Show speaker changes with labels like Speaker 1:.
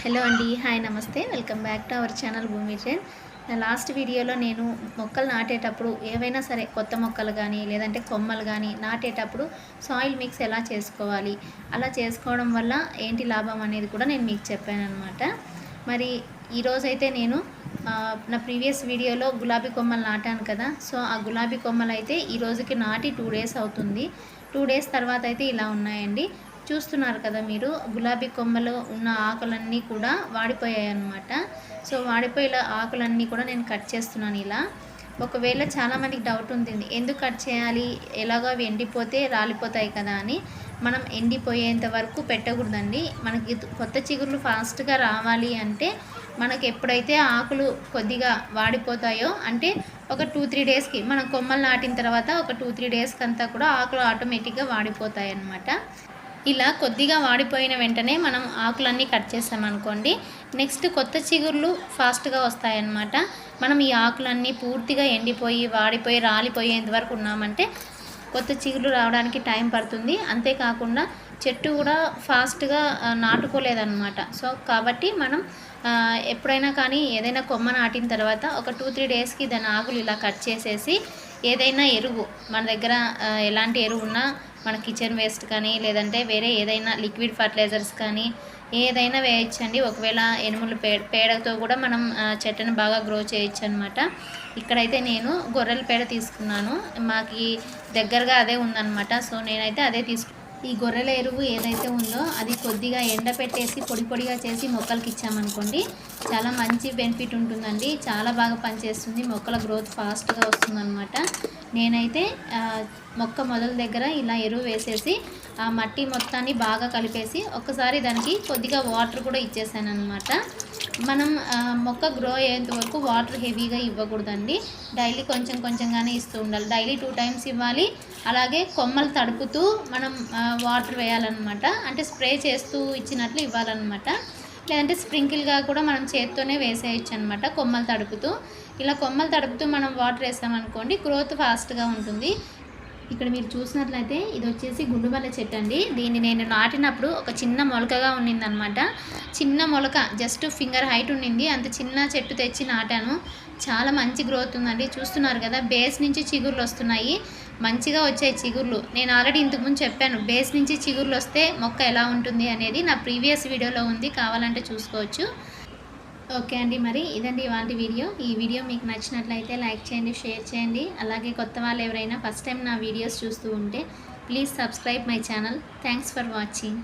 Speaker 1: Hello అండి hi నమస్తే. Welcome back to our channel Bhoomi trend నా లాస్ట్ వీడియోలో నేను మొక్కలు నాటేటప్పుడు ఏవైనా సరే కొత్త మొక్కలు కానీ లేదంటే కొమ్మలు కానీ నాటేటప్పుడు సాయిల్ మిక్స్ ఎలా చేసుకోవాలి? అలా చేసుకోవడం వల్ల ఏంటి లాభం అనేది కూడా నేను మీకు చెప్పాను అనమాట మరి ఈరోజైతే నేను నా ప్రీవియస్ వీడియోలో గులాబీ కొమ్మలు నాటాను కదా. సో ఆ గులాబీ కొమ్మలు అయితే ఈ రోజుకి నాటి టూ డేస్ అవుతుంది. టూ డేస్ తర్వాత అయితే ఇలా ఉన్నాయండి. చూస్తున్నారు కదా మీరు గులాబీ కొమ్మలో ఉన్న ఆకులన్నీ కూడా వాడిపోయాయి అన్నమాట సో వాడిపోయే ఆకులన్నీ కూడా నేను కట్ చేస్తున్నాను ఇలా. ఒకవేళ చాలామందికి డౌట్ ఉంటుంది ఎందుకు కట్ చేయాలి ఎలాగో అవి ఎండిపోతే రాలిపోతాయి కదా అని. మనం ఎండిపోయేంత వరకు పెట్టకూడదండి. మనకి కొత్త చిగుర్లు ఫాస్ట్గా రావాలి అంటే మనకు ఎప్పుడైతే ఆకులు కొద్దిగా వాడిపోతాయో అంటే ఒక టూ త్రీ డేస్కి మనం కొమ్మలు నాటిన తర్వాత ఒక టూ త్రీ డేస్కి అంతా కూడా ఆకులు ఆటోమేటిక్గా వాడిపోతాయి అన్నమాట ఇలా కొద్దిగా వాడిపోయిన వెంటనే మనం ఆకులన్నీ కట్ చేసామనుకోండి నెక్స్ట్ కొత్త చిగుర్లు ఫాస్ట్గా వస్తాయన్నమాట. మనం ఈ ఆకులన్నీ పూర్తిగా ఎండిపోయి వాడిపోయి రాలిపోయేంత వరకు ఉన్నామంటే కొత్త చిగుర్లు రావడానికి టైం పడుతుంది. అంతేకాకుండా చెట్టు కూడా ఫాస్ట్గా నాటుకోలేదన్నమాట. సో కాబట్టి మనం ఎప్పుడైనా కానీ ఏదైనా కొమ్మ నాటిన తర్వాత ఒక టూ త్రీ డేస్కి దాని ఆకులు ఇలా కట్ చేసేసి ఏదైనా ఎరువు. మన దగ్గర ఎలాంటి ఎరువు ఉన్నా మన కిచెన్ వేస్ట్ కానీ లేదంటే వేరే ఏదైనా లిక్విడ్ ఫర్టిలైజర్స్ కానీ ఏదైనా వేయచ్చండి. ఒకవేళ ఎనుములు పేడ పేడతో కూడా మనం చెట్టును బాగా గ్రో చేయొచ్చు అనమాట ఇక్కడైతే నేను గొర్రెల పేడ తీసుకున్నాను. మాకు దగ్గరగా అదే ఉందన్నమాట. సో నేనైతే అదే తీసుకు ఈ గొర్రెల ఎరువు ఏదైతే ఉందో అది కొద్దిగా ఎండపెట్టేసి పొడి పొడిగా చేసి మొక్కలకి ఇచ్చామనుకోండి చాలా మంచి బెనిఫిట్ ఉంటుందండి. చాలా బాగా పనిచేస్తుంది. మొక్కల గ్రోత్ ఫాస్ట్గా వస్తుందన్నమాట. నేనైతే మొక్క మొదల దగ్గర ఇలా ఎరువు వేసేసి ఆ మట్టి మొత్తాన్ని బాగా కలిపేసి ఒకసారి దానికి కొద్దిగా వాటర్ కూడా ఇచ్చేసాను అనమాట మనం మొక్క గ్రో అయ్యేంత వరకు వాటర్ హెవీగా ఇవ్వకూడదండి. డైలీ కొంచెం కొంచెంగానే ఇస్తూ ఉండాలి. డైలీ టూ టైమ్స్ ఇవ్వాలి. అలాగే కొమ్మలు తడుపుతూ మనం వాటర్ వేయాలన్నమాట. అంటే స్ప్రే చేస్తూ ఇచ్చినట్లు ఇవ్వాలన్నమాట. లేదంటే స్ప్రింకిల్గా కూడా మనం చేత్తోనే వేసేయచ్చు అనమాట కొమ్మలు తడుపుతూ. ఇలా కొమ్మలు తడుపుతూ మనం వాటర్ వేసామనుకోండి గ్రోత్ ఫాస్ట్గా ఉంటుంది. ఇక్కడ మీరు చూసినట్లయితే ఇది వచ్చేసి గుండుమల్ల చెట్టు అండి. దీన్ని నేను నాటినప్పుడు ఒక చిన్న మొలకగా ఉన్నిందనమాట. చిన్న మొలక జస్ట్ ఫింగర్ హైట్ ఉండింది అంత చిన్న చెట్టు తెచ్చి నాటాను. చాలా మంచి గ్రోత్ ఉందండి. చూస్తున్నారు కదా బేస్ నుంచి చిగుర్లు వస్తున్నాయి. మంచిగా వచ్చాయి చిగుర్లు. నేను ఆల్రెడీ ఇంతకుముందు చెప్పాను బేస్ నుంచి చిగుర్లు వస్తే మొక్క ఎలా ఉంటుంది అనేది నా ప్రీవియస్ వీడియోలో ఉంది. కావాలంటే చూసుకోవచ్చు. ఓకే అండి మరి ఇదండి ఇవాంటి వీడియో. ఈ వీడియో మీకు నచ్చినట్లయితే లైక్ చేయండి షేర్ చేయండి. అలాగే కొత్త వాళ్ళు ఎవరైనా ఫస్ట్ టైం నా వీడియోస్ చూస్తూ ఉంటే please subscribe my channel. Thanks for watching.